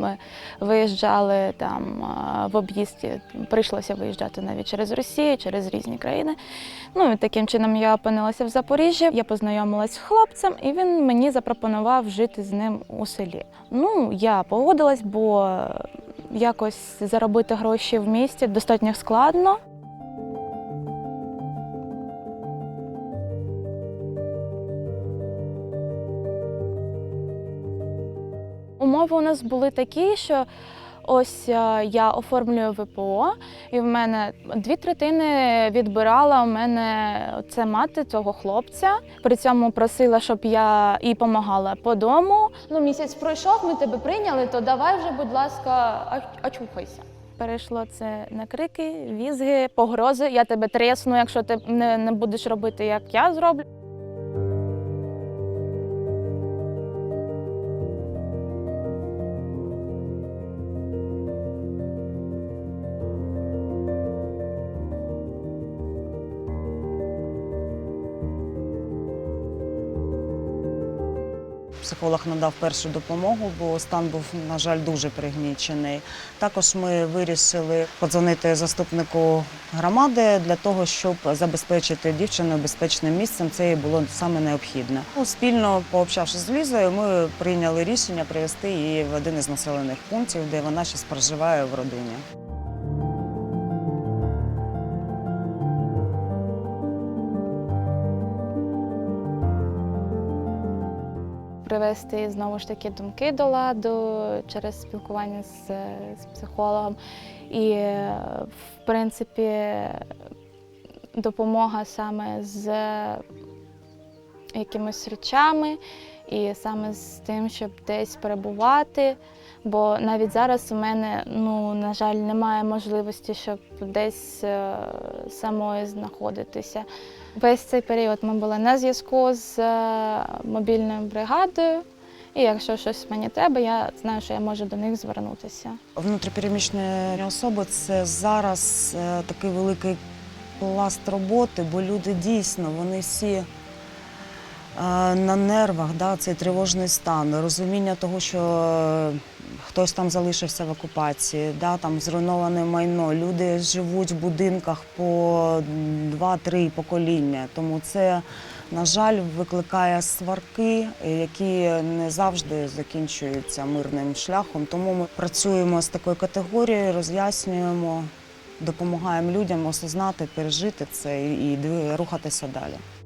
ми виїжджали там в об'їзді, прийшлося виїжджати навіть через Росію, через різні країни. Ну і таким чином я опинилася в Запоріжжі. Я познайомилась з хлопцем, і він мені запропонував жити з ним у селі. Ну, я погодилась, бо якось заробити гроші в місті достатньо складно. Умови у нас були такі, що ось е, я оформлюю ВПО, і в мене дві третини відбирала у мене це мати цього хлопця. При цьому просила, щоб я їй допомагала по дому. Ну, місяць пройшов, ми тебе прийняли, то давай вже, будь ласка, очухайся. Перейшло це на крики, візги, погрози. Я тебе тресну, якщо ти не, не будеш робити, як я зроблю. Психолог надав першу допомогу, бо стан був, на жаль, дуже пригнічений. Також ми вирішили подзвонити заступнику громади для того, щоб забезпечити дівчину безпечним місцем. Це їй було саме необхідне. Ну, Спільно пообщавшись з Лізою, ми прийняли рішення привезти її в один із населених пунктів, де вона зараз проживає в родині. Привести знову ж таки думки до ладу через спілкування з, з психологом. І, е, в принципі, допомога саме з якимись речами і саме з тим, щоб десь перебувати. Бо навіть зараз у мене, ну, на жаль, немає можливості, щоб десь е, самої знаходитися. Весь цей період ми були на зв'язку з е, мобільною бригадою. І якщо щось мені треба, я знаю, що я можу до них звернутися. Внутрішньопереміщені особи це зараз е, такий великий пласт роботи, бо люди дійсно вони всі на нервах, да, цей тривожний стан, розуміння того, що е, хтось там залишився в окупації, да, там зруйноване майно. Люди живуть в будинках по 2-3 покоління. Тому це, на жаль, викликає сварки, які не завжди закінчуються мирним шляхом. Тому ми працюємо з такою категорією, роз'яснюємо, допомагаємо людям осознати, пережити це і рухатися далі.